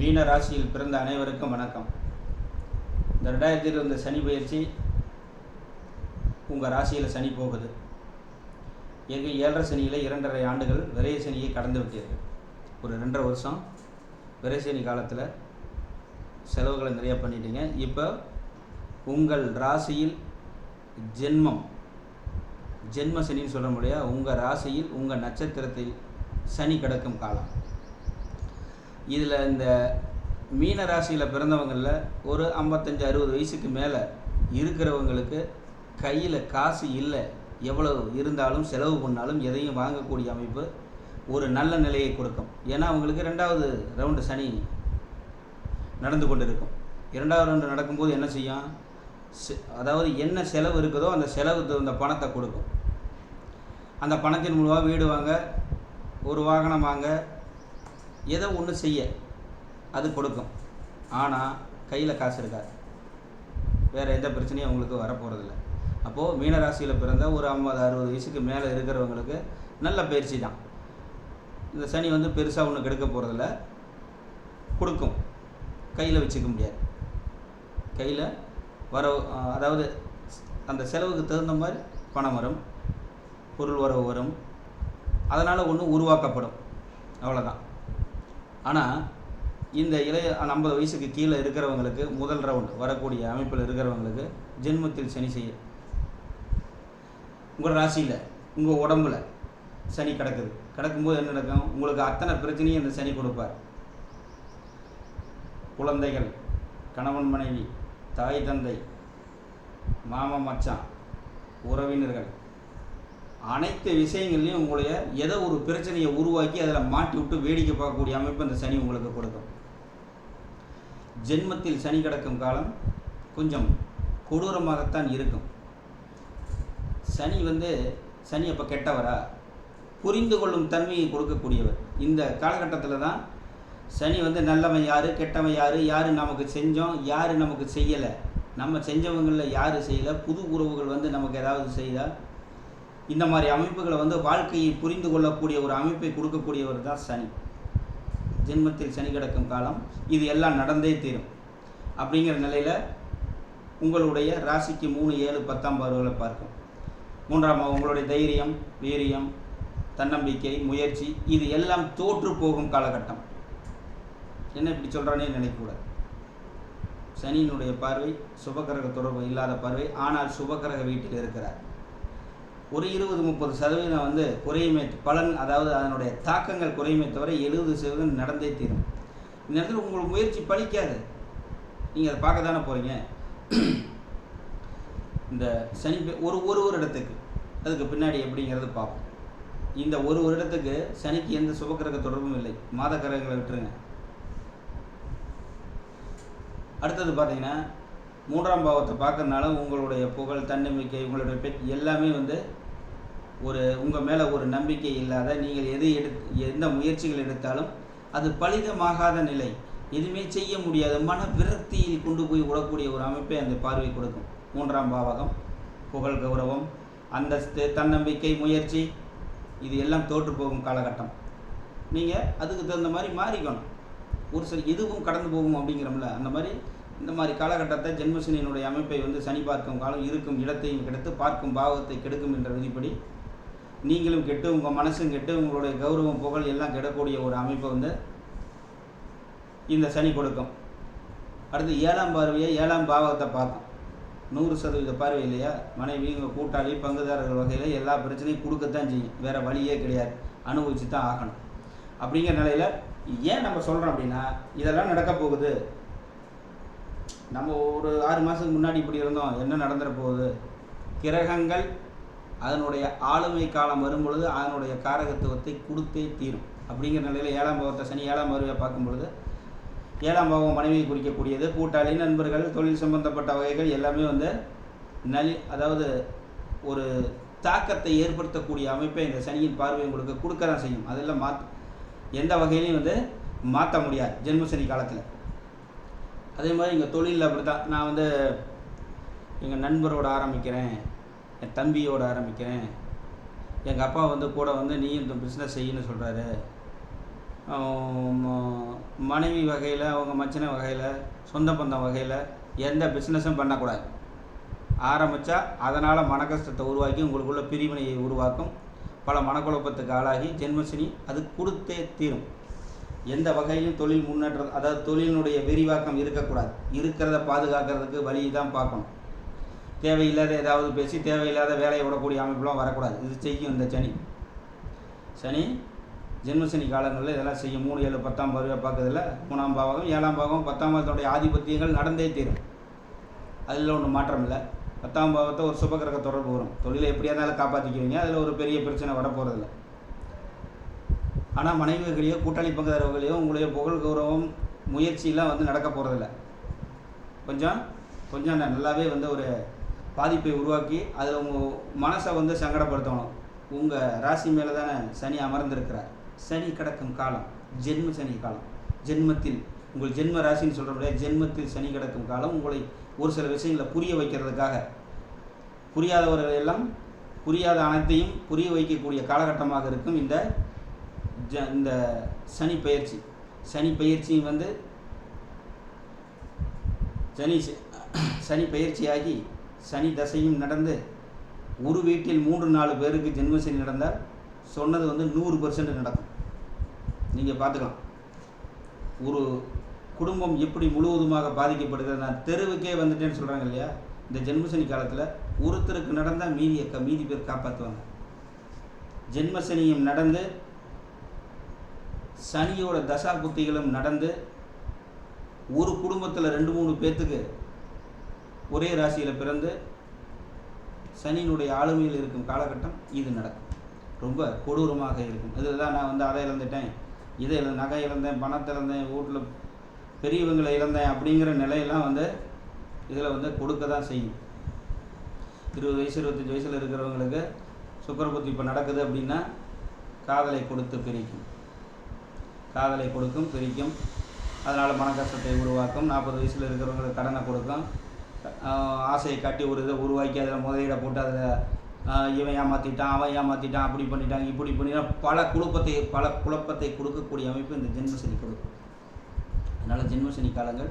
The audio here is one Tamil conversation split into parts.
மீன ராசியில் பிறந்த அனைவருக்கும் வணக்கம். இந்த ரெண்டாயிரத்தி இருபது சனி பயிற்சி உங்கள் ராசியில் சனி போகுது. எங்கள் ஏழரை சனியில் இரண்டரை ஆண்டுகள் விரைய சனியை கடந்து விட்டீர்கள். ஒரு ரெண்டரை வருஷம் விரைய சனி காலத்தில் செலவுகளை நிறையா பண்ணிட்டீங்க. இப்போ உங்கள் ராசியில் ஜென்மம் ஜென்ம சனின்னு சொல்ல முடியாது. உங்கள் ராசியில் உங்கள் நட்சத்திரத்தில் சனி கிடக்கும் காலம். இதில் இந்த மீன ராசியில் பிறந்தவங்களில் ஒரு ஐம்பத்தஞ்சு அறுபது வயசுக்கு மேலே இருக்கிறவங்களுக்கு கையில் காசு இல்லை. எவ்வளவு இருந்தாலும் செலவு பண்ணாலும் எதையும் வாங்கக்கூடிய அமைப்பு ஒரு நல்ல நிலையை கொடுக்கும். ஏன்னா அவங்களுக்கு ரெண்டாவது ரவுண்டு சனி நடந்து கொண்டு இருக்கும் இரண்டாவது ரவுண்டு நடக்கும்போது என்ன செய்யும்? அதாவது என்ன செலவு இருக்குதோ அந்த செலவு தகுந்த பணத்தை கொடுக்கும். அந்த பணத்தின் மூலமாக வீடு வாங்க ஒரு வாகனம் வாங்க ஏதோ ஒன்று செய்ய அது கொடுக்கும். ஆனால் கையில் காசு இருக்காது. வேறு எந்த பிரச்சனையும் அவங்களுக்கு வரப்போகிறதில்ல அப்போது மீனராசியில் பிறந்த ஒரு ஐம்பது அறுபது வயசுக்கு மேலே இருக்கிறவங்களுக்கு நல்ல பயிற்சி தான். இந்த சனி வந்து பெருசாக ஒன்று கெடுக்க போகிறதில்ல கொடுக்கும். கையில் வச்சுக்க முடியாது. கையில் வர அதாவது அந்த செலவுக்கு தகுந்த மாதிரி பணம் வரும். பொருள் வரவு வரும். அதனால் ஒன்று உருவாக்கப்படும். அவ்வளோதான் ஆனால் இந்த இளைய ஐம்பது வயசுக்கு கீழே இருக்கிறவங்களுக்கு முதல் ரவுண்டு வரக்கூடிய அமைப்பில் இருக்கிறவங்களுக்கு ஜென்மத்தில் சனி செய்ய உங்கள் ராசியில் உங்கள் உடம்புல சனி கிடக்குது. கிடக்கும்போது என்ன நடக்கும்? உங்களுக்கு அத்தனை பிரச்சனையும் இந்த சனி கொடுப்பார். குழந்தைகள் கணவன் மனைவி தாய் தந்தை மாமன் மச்சான் உறவினர்கள் அனைத்து விஷயங்கள்லையும் உங்களுடைய ஏதோ ஒரு பிரச்சனையை உருவாக்கி அதில் மாட்டி விட்டு வேடிக்கை பார்க்கக்கூடிய அமைப்பு அந்த சனி உங்களுக்கு கொடுக்கும். ஜென்மத்தில் சனி கிடக்கும் காலம் கொஞ்சம் கொடூரமாகத்தான் இருக்கும். சனி வந்து சனி அப்போ கெட்டவரா? புரிந்து கொள்ளும் தன்மையை கொடுக்கக்கூடியவர். இந்த காலகட்டத்தில் தான் சனி வந்து நல்லவன் யார் கெட்டவன் யார் யார் நமக்கு செஞ்சோம் யார் நமக்கு செய்யலை. நம்ம செஞ்சவங்களில் யார் செய்யலை? புது உறவுகள் வந்து நமக்கு ஏதாவது செய்தால் இந்த மாதிரி அமைப்புகளை வந்து வாழ்க்கையை புரிந்து கொள்ளக்கூடிய ஒரு அமைப்பை கொடுக்கக்கூடியவர் தான் சனி. ஜென்மத்தில் சனி கிடக்கும் காலம் இது எல்லாம் நடந்தே தீரும். அப்படிங்கிற நிலையில் உங்களுடைய ராசிக்கு மூணு ஏழு பத்தாம் பார்வைகளை பார்க்கும். மூன்றாம் உங்களுடைய தைரியம் வீரியம் தன்னம்பிக்கை முயற்சி இது எல்லாம் தோற்று போகும் காலகட்டம். என்ன இப்படி சொல்கிறானே நினைக்கக்கூடாது. சனியினுடைய பார்வை சுபகிரக தொடர்பு இல்லாத பார்வை ஆனால் சுபகிரக வீட்டில் இருக்கிறார். ஒரு இருபது முப்பது சதவீதம் வந்து குறையுமே பலன் அதாவது அதனுடைய தாக்கங்கள் குறையுமே தவிர எழுபது சதவீதம் நடந்தே தீரும். இந்த நேரத்தில் உங்கள் முயற்சி பலிக்காது. நீங்கள் அதை பார்க்க தானே போகிறீங்க இந்த சனி ஒரு ஒரு ஒரு வருடத்துக்கு. அதுக்கு பின்னாடி எப்படிங்கிறது பார்ப்போம். இந்த ஒரு வருடத்துக்கு சனிக்கு எந்த சுபக்கிரக தொடர்பும் இல்லை. மாத கிரகங்களை விட்டுருங்க. அடுத்தது பார்த்தீங்கன்னா மூன்றாம் பாவத்தை பார்க்கறதுனால உங்களுடைய புகழ் தன்னம்பிக்கை உங்களுடைய பெட் எல்லாமே வந்து ஒரு உங்கள் மேலே ஒரு நம்பிக்கை இல்லாத நீங்கள் எது எடு எந்த முயற்சிகள் எடுத்தாலும் அது பலிதமாகாத நிலை. எதுவுமே செய்ய முடியாத மன விரக்தியில் கொண்டு போய் விடக்கூடிய ஒரு அமைப்பை அந்த பார்வை கொடுக்கும். மூன்றாம் பாவகம் புகழ் கௌரவம் அந்தஸ்து தன்னம்பிக்கை முயற்சி இது எல்லாம் தோற்று போகும் காலகட்டம். நீங்கள் அதுக்கு தகுந்த மாதிரி மாறிக்கணும். ஒரு சில இதுவும் கடந்து போகும் அப்படிங்கிறோம்ல அந்த மாதிரி இந்த மாதிரி காலகட்டத்தை ஜென்மசனியினுடைய அமைப்பை வந்து சனி பார்க்கும் காலம் இருக்கும் இடத்தையும் கெடுத்து பார்க்கும் பாவத்தை கெடுக்கும் என்ற விதிப்படி நீங்களும் கெட்டு உங்கள் மனசும் கெட்டு உங்களுடைய கௌரவம் புகழ் எல்லாம் கெடக்கூடிய ஒரு அமைப்பை வந்து இந்த சனி கொடுக்கும். அடுத்து ஏழாம் பார்வையை ஏழாம் பாவத்தை பார்க்கும். நூறு சதவீத பார்வை இல்லையா? மனைவி உங்கள் கூட்டாளி பங்குதாரர்கள் வகையில் எல்லா பிரச்சனையும் கொடுக்கத்தான் செய்யும். வேறு வழியே கிடையாது. அனுபவிச்சு தான் ஆகணும். அப்படிங்கிற நிலையில் ஏன் நம்ம சொல்கிறோம் அப்படின்னா இதெல்லாம் நடக்க போகுது. நம்ம ஒரு ஆறு மாதத்துக்கு முன்னாடி இப்படி இருந்தோம். என்ன நடந்துட போகுது? கிரகங்கள் அதனுடைய ஆளுமை காலம் வரும் பொழுது அதனுடைய காரகத்துவத்தை கொடுத்தே தீரும். அப்படிங்கிற நிலையில் ஏழாம் பாவத்தை சனி ஏழாம் பார்வையை பார்க்கும் பொழுது ஏழாம் பாவம் மனைவியை குறிக்கக்கூடியது. கூட்டாளி நண்பர்கள் தொழில் சம்பந்தப்பட்ட வகைகள் எல்லாமே வந்து நலி அதாவது ஒரு தாக்கத்தை ஏற்படுத்தக்கூடிய அமைப்பை இந்த சனியின் பார்வை உங்களுக்கு கொடுக்க தான் செய்யும். அதெல்லாம் மாத் எந்த வகையிலையும் வந்து மாற்ற முடியாது. ஜென்ம சனி காலத்தில். அதே மாதிரி எங்கள் தொழிலில் அப்படி தான் நான் வந்து எங்கள் நண்பரோட ஆரம்பிக்கிறேன். என் தம்பியோட ஆரம்பிக்கிறேன். எங்கள் அப்பா வந்து கூட வந்து நீ இந்த பிஸ்னஸ் செய்யணும்னு சொல்கிறாரு மனைவி வகையில் அவங்க மச்சின வகையில் சொந்த பந்தம் வகையில் எந்த பிஸ்னஸும் பண்ணக்கூடாது. ஆரம்பித்தா அதனால் மனக்கஷ்டத்தை உருவாக்கி உங்களுக்குள்ள பிரிவினையை உருவாக்கும். பல மனக்குழப்பத்துக்கு ஆளாகி ஜென்மசினி அது கொடுத்தே தீரும். எந்த வகையிலும் தொழில் முன்னேற்றம் அதாவது தொழிலினுடைய விரிவாக்கம் இருக்கக்கூடாது. இருக்கிறத பாதுகாக்கிறதுக்கு வழி தான் பார்க்கணும். தேவையில்லாத ஏதாவது பேசி தேவையில்லாத வேலையை விடக்கூடிய அமைப்புலாம் வரக்கூடாது. இது செய்யும் இந்த சனி. சனி ஜென்மசனி காலங்களில் இதெல்லாம் செய்யும். மூணு ஏழு பத்தாம் பருவை பார்க்கறதில்ல. மூணாம் பாவகம் ஏழாம் பாவகம் பத்தாம் பாவத்தினுடைய ஆதிபத்தியங்கள் நடந்தே தீரும். அதில் ஒன்றும் மாற்றம் இல்லை. பத்தாம் பாவத்தை ஒரு சுபகிரக தொடர்பு வரும். தொழிலை எப்படியா இருந்தாலும் காப்பாற்றிக்குவீங்க அதில் ஒரு பெரிய பிரச்சனை வர போகிறதில்ல ஆனால் மனைவிகளையோ கூட்டாளி பங்குதாரர்களையோ உங்களுடைய புகழ் கௌரவம் முயற்சியெலாம் வந்து நடக்க போகிறதில்ல கொஞ்சம் கொஞ்சம் நல்லாவே வந்து ஒரு பாதிப்பை உருவாக்கி அதில் உங்கள் மனசை வந்து சங்கடப்படுத்தணும். உங்கள் ராசி மேலே தானே சனி அமர்ந்திருக்கிறார். சனி கிடக்கும் காலம் ஜென்ம சனி காலம். ஜென்மத்தில் உங்கள் ஜென்ம ராசின்னு சொல்கிறபடியே ஜென்மத்தில் சனி கிடக்கும் காலம் உங்களை ஒரு சில விஷயங்களை புரிய வைக்கிறதுக்காக. புரியாதவர்கள் எல்லாம் புரியாத அனைத்தையும் புரிய வைக்கக்கூடிய காலகட்டமாக இருக்கும் இந்த ஜ இந்த சனி பயிற்சி. சனி பயிற்சி வந்து சனி சனி பயிற்சியாகி சனி தசையும் நடந்து ஒரு வீட்டில் மூன்று நாலு பேருக்கு ஜென்மசனி நடந்தால் சொன்னது வந்து நூறு பர்சன்ட் நடக்கும். நீங்கள் பார்த்துக்கலாம். ஒரு குடும்பம் எப்படி முழுவதுமாக பாதிக்கப்படுகிறது நான் தெருவுக்கே வந்துட்டேன்னு சொல்கிறாங்க இல்லையா? இந்த ஜென்மசனி காலத்தில் ஒருத்தருக்கு நடந்தால் மீதியை க மீதி பேர் காப்பாற்றுவாங்க ஜென்மசனியும் நடந்து சனியோட தசா புத்திகளும் நடந்து ஒரு குடும்பத்தில் ரெண்டு மூணு பேர்த்துக்கு ஒரே ராசியில் பிறந்து சனியினுடைய ஆளுமையில் இருக்கும் காலகட்டம் இது நடக்கும். ரொம்ப கொடூரமாக இருக்கும். இதில் தான் நான் வந்து அதை இழந்துட்டேன் இதை இழந்த நகை இழந்தேன் பணத்தை இழந்தேன் வீட்டில் பெரியவங்களை இழந்தேன் அப்படிங்கிற நிலையெல்லாம் வந்து இதில் வந்து கொடுக்க தான் செய்யும். இருபது வயசு இருபத்தஞ்சி வயசில் இருக்கிறவங்களுக்கு சுக்கரபுத்தி இப்போ நடக்குது அப்படின்னா காதலை கொடுத்து பிரிக்கும். காதலை கொடுக்கும் பிரிக்கும். அதனால் மன கஷ்டத்தை உருவாக்கும். நாற்பது வயசில் இருக்கிறவங்களுக்கு கடனை கொடுக்கும். ஆசையை கட்டி ஒரு இதை உருவாக்கி அதில் முதலீடை போட்டு அதில் இவன் ஏமாற்றிட்டான் அவன் ஏமாற்றிட்டான் அப்படி பண்ணிட்டான் இப்படி பண்ணிட்டான் பல குழப்பத்தை பல குழப்பத்தை கொடுக்கக்கூடிய அமைப்பு இந்த ஜென்மசனி கொடுக்கும். அதனால் ஜென்மசனி காலங்கள்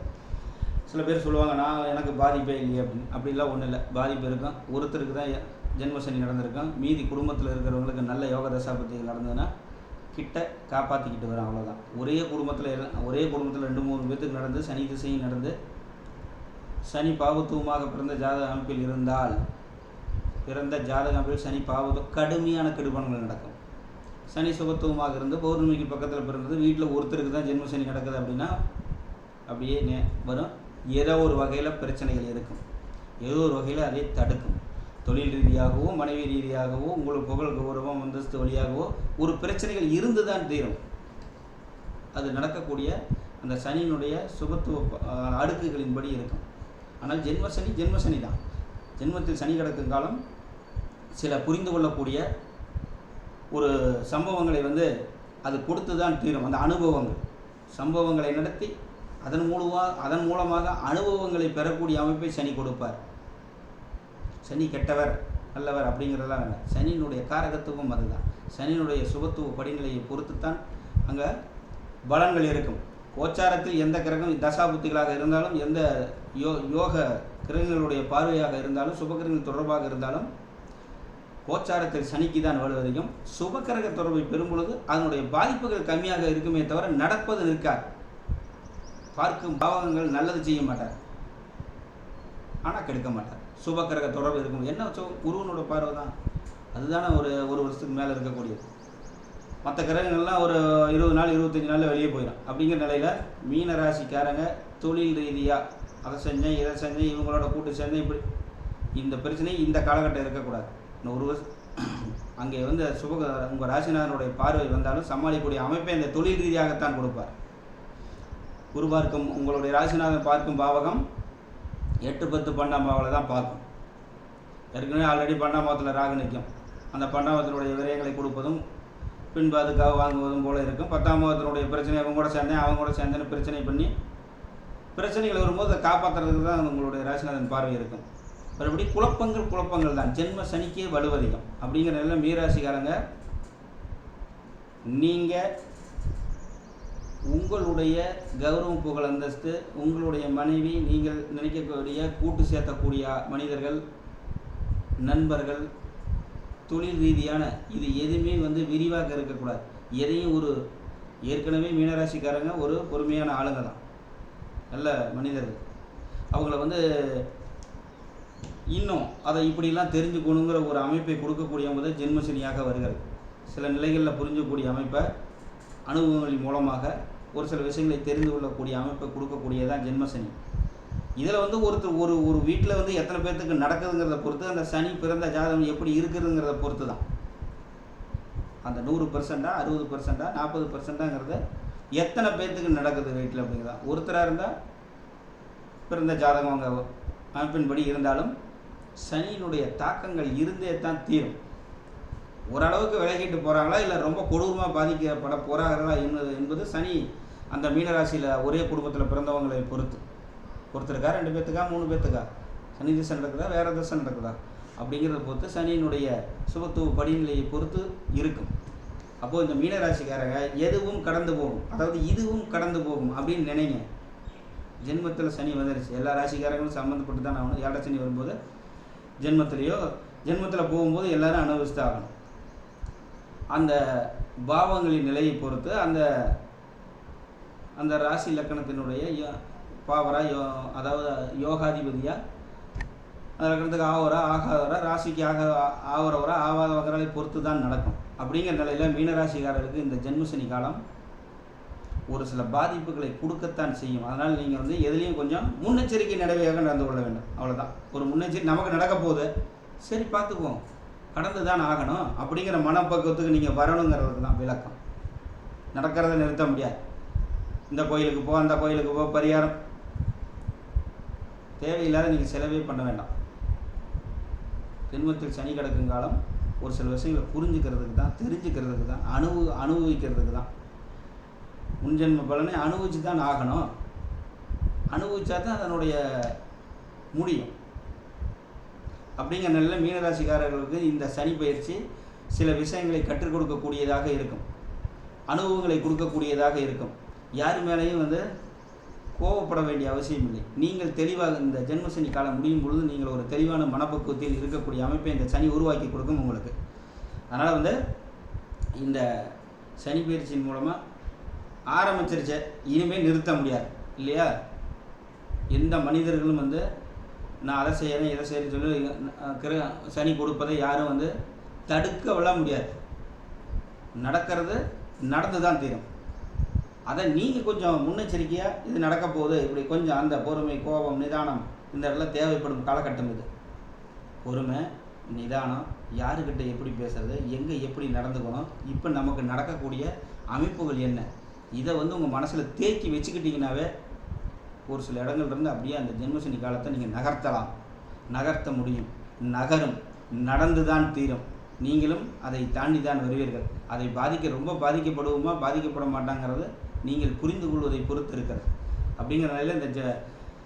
சில பேர் சொல்லுவாங்க நான் எனக்கு பாதிப்பே இல்லையே அப்படின்னு. அப்படிலாம் ஒன்றும் இல்லை. பாதிப்பு இருக்கும். ஒருத்தருக்கு தான் ஜென்மசனி நடந்திருக்கும். மீதி குடும்பத்தில் இருக்கிறவங்களுக்கு நல்ல யோக தசாபத்திகள் நடந்ததுன்னா கிட்ட காப்பாற்றிக்கிட்டு வரும் அவ்வளோதான் ஒரே குடும்பத்தில் ஒரே குடும்பத்தில் ரெண்டு மூணு பேர்த்துக்கு நடந்து சனி திசையும் நடந்து சனி பாவத்துவமாக பிறந்த ஜாதக அமைப்பில் இருந்தால் பிறந்த ஜாதக அமைப்பில் சனி பாவத்து கடுமையான கெடுபணங்கள் நடக்கும். சனி சுபத்துவமாக இருந்து பௌர்ணமிக்கு பக்கத்தில் பிறந்தது வீட்டில் ஒருத்தருக்கு தான் ஜென்ம சனி நடக்குது அப்படின்னா அப்படியே நே வரும். ஏதோ ஒரு வகையில் பிரச்சனைகள் இருக்கும். ஏதோ ஒரு வகையில் அதை தடுக்கும். தொழில் ரீதியாகவோ மனைவி ரீதியாகவோ உங்களுக்கு புகழ் கௌரவம் அந்தஸ்து வழியாகவோ ஒரு பிரச்சனைகள் இருந்து தான் தீரும். அது நடக்கக்கூடிய அந்த சனியினுடைய சுபத்துவ அடுக்குகளின்படி இருக்கும். ஆனால் ஜென்ம சனி ஜென்ம சனி தான். ஜென்மத்தில் சனி கிடக்கும் காலம் சில புரிந்து கொள்ளக்கூடிய ஒரு சம்பவங்களை வந்து அது கொடுத்து தான் தீரும். அந்த அனுபவங்கள். சம்பவங்களை நடத்தி அதன் மூலமாக அதன் மூலமாக அனுபவங்களை பெறக்கூடிய அமைப்பை சனி கொடுப்பார். சனி கெட்டவர் நல்லவர் அப்படிங்கிறதெல்லாம் வேண்டாம் சனியினுடைய காரகத்துவம் அதுதான். சனியினுடைய சுபத்துவ படிநிலையை பொறுத்துத்தான் அங்கே பலன்கள் இருக்கும். கோச்சாரத்தில் எந்த கிரகம் தசாபுத்திகளாக இருந்தாலும் எந்த யோ யோக கிரகங்களுடைய பார்வையாக இருந்தாலும் சுபகிரகங்கள் தொடர்பாக இருந்தாலும் கோச்சாரத்தில் சனிக்கு தான் வலு சுபகிரக சுபக்கிரக தொடர்பை பெறும்பொழுது அதனுடைய பாதிப்புகள் கம்மியாக இருக்குமே தவிர நடப்பது நிற்காது. பார்க்கும் பாவகங்கள் நல்லது செய்ய மாட்டார். ஆனால் கெடுக்க மாட்டார். சுபக்கிரக தொடர்பு இருக்கும். என்ன சு குருவனோட பார்வை தான். அதுதானே ஒரு ஒரு வருஷத்துக்கு மேலே இருக்கக்கூடியது. மற்ற கிரகங்கள்லாம் ஒரு இருபது நாள் இருபத்தஞ்சி நாளில் வெளியே போயிடும் அப்படிங்கிற நிலையில் மீன ராசிக்காரங்க தொழில் ரீதியாக அதை செஞ்சேன் இதை செஞ்சேன் இவங்களோட கூட்டு சேர்ந்தேன் இப்படி இந்த பிரச்சனை இந்த காலகட்டம் இருக்கக்கூடாது. இன்னும் ஒரு வருஷம். அங்கே வந்து சுப உங்கள் ராசிநாதனுடைய பார்வை வந்தாலும் சமாளிக்கக்கூடிய அமைப்பை இந்த தொழில் ரீதியாகத்தான் கொடுப்பார். குரு பார்க்கும் உங்களுடைய ராசிநாதன் பார்க்கும் பாவகம் எட்டு பத்து பன்னெண்டாம் பாவங்களை தான் பார்க்கும். ஏற்கனவே ஆல்ரெடி பன்னெண்டாம் பாவத்தில் ராகு நிற்கும். அந்த பன்னெண்டாம் விரயங்களை கொடுப்பதும் பின்பு அதுக்காக வாங்குவதும் போல இருக்கும். பத்தாம் பாவத்தினுடைய பிரச்சனை அவங்க கூட சேர்ந்தேன் அவங்க கூட சேர்ந்தேன்னு பிரச்சனை பண்ணி பிரச்சனைகள் வரும்போது அதை காப்பாற்றுறதுக்கு தான் உங்களுடைய ராசிநாதன் பார்வை இருக்கும். மறுபடி குழப்பங்கள் குழப்பங்கள் தான். ஜென்ம சனிக்கே வலுவதிகம். அப்படிங்கிற நிலை மீராசிக்காரங்க நீங்கள் உங்களுடைய கௌரவம் புகழ் அந்தஸ்து உங்களுடைய மனைவி நீங்கள் நினைக்கக்கூடிய கூட்டு சேர்க்கக்கூடிய மனிதர்கள் நண்பர்கள் தொழில் ரீதியான இது எதுவுமே வந்து விரிவாக இருக்கக்கூடாது. எதையும் ஒரு ஏற்கனவே மீனராசிக்காரங்க ஒரு பொறுமையான ஆளுங்க தான். நல்ல மனிதர்கள். அவங்கள வந்து இன்னும் அதை இப்படிலாம் தெரிஞ்சுக்கணுங்கிற ஒரு அமைப்பை கொடுக்கக்கூடியவங்க தான் ஜென்மசனியாக வருகிறது சில நிலைகளில் புரிஞ்சக்கூடிய அமைப்பை அனுபவங்களின் மூலமாக ஒரு சில விஷயங்களை தெரிந்து கொள்ளக்கூடிய அமைப்பை கொடுக்கக்கூடியதான் ஜென்மசனி. இதில் வந்து ஒருத்தர் ஒரு ஒரு வீட்டில் வந்து எத்தனை பேர்த்துக்கு நடக்குதுங்கிறத பொறுத்து அந்த சனி பிறந்த ஜாதகம் எப்படி இருக்குதுங்கிறத பொறுத்து தான் அந்த நூறு பர்சண்டா அறுபது பர்சண்டா நாற்பது பர்சண்டாங்கிறத எத்தனை பேர்த்துக்கு நடக்குது வீட்டில் அப்படிங்கிறதா. ஒருத்தராக இருந்தால் பிறந்த ஜாதகம் அங்கே அமைப்பின்படி இருந்தாலும் சனியினுடைய தாக்கங்கள் இருந்தே தான் தீரும். ஓரளவுக்கு விலகிட்டு போகிறாங்களா இல்லை ரொம்ப கொடூரமாக பாதிக்கப்பட போகிறார்களா என்பது என்பது சனி அந்த மீனராசியில் ஒரே குடும்பத்தில் பிறந்தவங்களை பொறுத்து. பொறுத்திருக்கா ரெண்டு பேர்த்துக்கா மூணு பேர்த்துக்கா சனி திசை நடக்குதா? வேறு திசை நடக்குதா? அப்படிங்கிறத பொறுத்து சனியினுடைய சுபத்துவ படிநிலையை பொறுத்து இருக்கும். அப்போது இந்த மீனராசிக்காரங்க எதுவும் கடந்து போகும். அதாவது இதுவும் கடந்து போகும் அப்படின்னு நினைங்க. ஜென்மத்தில் சனி வந்துருச்சு. எல்லா ராசிக்காரங்களும் சம்மந்தப்பட்டு தான் ஆகணும். ஏழை சனி வரும்போது ஜென்மத்திலேயோ ஜென்மத்தில் போகும்போது எல்லோரும் அனுபவிச்சு ஆகணும். அந்த பாவங்களின் நிலையை பொறுத்து அந்த அந்த ராசி லக்கணத்தினுடைய யோ- பாவரா யோ அதாவது யோகாதிபதியாக அந்த லக்கணத்துக்கு ஆவரா ஆகாதவரா? ராசிக்கு ஆக ஆவரவரா? ஆவாதவர்களை பொறுத்து தான் நடக்கும். அப்படிங்கிற நிலையில் மீனராசிக்காரருக்கு இந்த ஜென்மசனி காலம் ஒரு சில பாதிப்புகளை கொடுக்கத்தான் செய்யும். அதனால் நீங்கள் வந்து எதுலேயும் கொஞ்சம் முன்னெச்சரிக்கை நடவையாக நடந்து கொள்ள வேண்டும். அவ்வளோதான் ஒரு முன்னெச்சரிக்கை நமக்கு நடக்க போகுது. சரி பார்த்துக்குவோம். கடந்து தான் ஆகணும். அப்படிங்கிற மனப்பக்குவத்துக்கு நீங்கள் வரணுங்கிறதுக்கு தான் விளக்கம். நடக்கிறத நிறுத்த முடியாது. இந்த கோயிலுக்கு போ அந்த கோயிலுக்கு போ பரிகாரம். தேவையில்லாத நீங்கள் செலவே பண்ண வேண்டாம். ஜென்மத்தில் சனி கிடக்கும் காலம் ஒரு சில விஷயங்களை புரிஞ்சுக்கிறதுக்கு தான் தெரிஞ்சுக்கிறதுக்கு தான் அனுபவ அனுபவிக்கிறதுக்கு தான். முன்ஜென்ம பலனை அனுபவிச்சு தான் ஆகணும். அனுபவிச்சா தான் அதனுடைய முடியும். அப்படிங்கிற நல்ல மீனராசிக்காரர்களுக்கு இந்த சனி பயிற்சி சில விஷயங்களை கற்றுக் கொடுக்கக்கூடியதாக இருக்கும். அனுபவங்களை கொடுக்கக்கூடியதாக இருக்கும். யார் மேலேயும் வந்து கோவப்பட வேண்டிய அவசியம் இல்லை. நீங்கள் தெளிவாக இந்த ஜென்மசனி காலம் முடியும் பொழுது நீங்கள் ஒரு தெளிவான மனப்பக்குவத்தில் இருக்கக்கூடிய அமைப்பை இந்த சனி உருவாக்கி கொடுக்கும் உங்களுக்கு. அதனால் வந்து இந்த சனி பயிற்சியின் மூலமாக ஆரம்பிச்சிருச்சே இனிமேல் நிறுத்த முடியாது. இல்லையா? எந்த மனிதர்களும் வந்து நான் அதை செய்கிறேன் இதை செய்கிறேன்னு சொல்லி கிர சனி கொடுப்பதை யாரும் வந்து தடுக்கவெல்லாம் முடியாது. நடக்கிறது நடந்து தான் தீரும். அதை நீங்கள் கொஞ்சம் முன்னெச்சரிக்கையாக இது நடக்க போகுது இப்படி கொஞ்சம் அந்த பொறுமை கோபம் நிதானம் இந்த இடத்துல தேவைப்படும் காலகட்டம் இது. பொறுமை நிதானம் யாருக்கிட்ட எப்படி பேசுறது எங்கே எப்படி நடந்துக்கணும் இப்போ நமக்கு நடக்கக்கூடிய அமைப்புகள் என்ன? இதை வந்து உங்கள் மனசில் தேக்கி வச்சுக்கிட்டிங்கனாவே ஒரு சில இடங்கள்ல இருந்து அப்படியே அந்த ஜென்மசனி காலத்தை நீங்கள் நகர்த்தலாம். நகர்த்த முடியும். நகரும். நடந்து தான் தீரும். நீங்களும் அதை தாண்டி தான் வருவீர்கள். அதை பாதிக்க ரொம்ப பாதிக்கப்படுவோமா பாதிக்கப்பட மாட்டாங்கிறது நீங்கள் புரிந்து கொள்வதை பொறுத்து இருக்கிறது. அப்படிங்கிற நிலையில் இந்த ஜ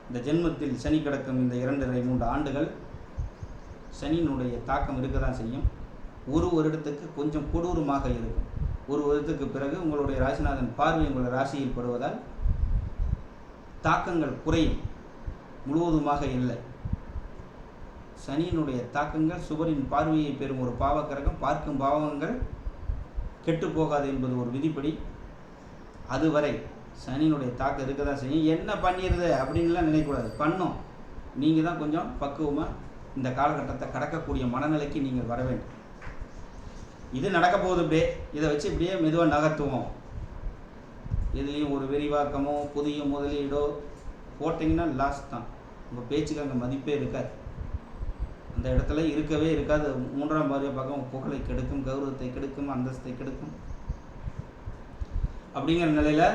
இந்த ஜென்மத்தில் சனி கிடக்கும் இந்த இரண்டரை மூன்று ஆண்டுகள் சனியினுடைய தாக்கம் இருக்க தான் செய்யும். ஒரு வருடத்துக்கு கொஞ்சம் கொடூரமாக இருக்கும். ஒரு வருடத்துக்கு பிறகு உங்களுடைய ராசிநாதன் பார்வை உங்களுடைய ராசியில் படுவதால் தாக்கங்கள் குறையும். முழுவதுமாக இல்லை. சனியினுடைய தாக்கங்கள் சுவரின் பார்வையை பெறும் ஒரு பாவக்கிரகம். பார்க்கும் பாவங்கள் கெட்டு போகாது என்பது ஒரு விதிப்படி. அதுவரை சனியினுடைய தாக்கம் இருக்க தான் செய்யும். என்ன பண்ணிடுது அப்படின்லாம் நினைக்கக்கூடாது. பண்ணும். நீங்கள் தான் கொஞ்சம் பக்குவமாக இந்த காலகட்டத்தை கடக்கக்கூடிய மனநிலைக்கு நீங்கள் வர வேண்டும். இது நடக்க போகுது இப்படியே இதை வச்சு இப்படியே மெதுவாக நகர்த்துவோம். எதுலேயும் ஒரு விரிவாக்கமோ புதிய முதலீடோ போட்டிங்கன்னா லாஸ் தான். உங்கள் பேச்சுக்கு அங்கே மதிப்பே இருக்காது. அந்த இடத்துல இருக்கவே இருக்காது. மூன்றாம் பார்வை பக்கம் புகழை கெடுக்கும் கௌரவத்தை கெடுக்கும் அந்தஸ்தை கெடுக்கும். அப்படிங்கிற நிலையில்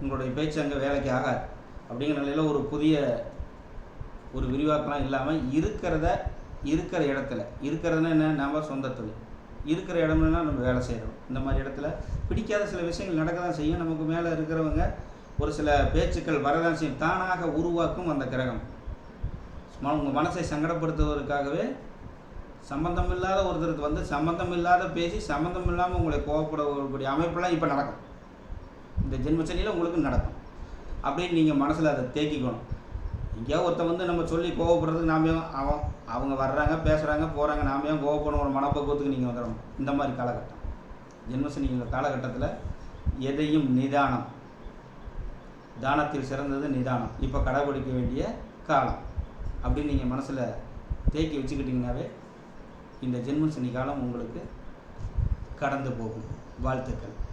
உங்களுடைய பேச்சு அங்கே வேலைக்கு ஆகாது. அப்படிங்கிற நிலையில் ஒரு புதிய ஒரு விரிவாக்கம்லாம் இல்லாமல் இருக்கிறத இருக்கிற இடத்துல. இருக்கிறதுனா என்ன? நம்ம சொந்த தொழில். இருக்கிற இடம்லாம் நம்ம வேலை செய்கிறோம் இந்த மாதிரி இடத்துல பிடிக்காத சில விஷயங்கள் நடக்க தான் செய்யும். நமக்கு மேலே இருக்கிறவங்க ஒரு சில பேச்சுக்கள் வரதான் செய்யும். தானாக உருவாக்கும் அந்த கிரகம். சும்மா உங்கள் மனசை சங்கடப்படுத்துவதற்காகவே சம்பந்தம் இல்லாத ஒருத்தருக்கு வந்து சம்பந்தம் இல்லாத பேசி சம்பந்தம் இல்லாமல் உங்களை கோவப்படக்கூடிய அமைப்பெல்லாம் இப்போ நடக்கும். இந்த ஜென்மச்சனியில் உங்களுக்கு நடக்கும். அப்படின்னு நீங்கள் மனசில் அதை தேக்கிக்கணும். எங்கேயோ ஒருத்தன் வந்து நம்ம சொல்லி கோவப்படுறதுக்கு நாம அவன் அவங்க வர்றாங்க பேசுகிறாங்க போகிறாங்க நாம ஏன் கோவப்படணும்? ஒரு மனப்பக்குவத்துக்கு நீங்கள் வந்துடணும். இந்த மாதிரி காலகட்டம். ஜென்மசனிங்கிற காலகட்டத்தில் எதையும் நிதானம். தானத்தில் சிறந்தது நிதானம். இப்போ கடைபிடிக்க வேண்டிய காலம். அப்படின்னு நீங்கள் மனசில் தேக்கி வச்சுக்கிட்டிங்கனாவே இந்த ஜென்ம சனி காலம் உங்களுக்கு கடந்து போகும். வாழ்த்துக்கள்.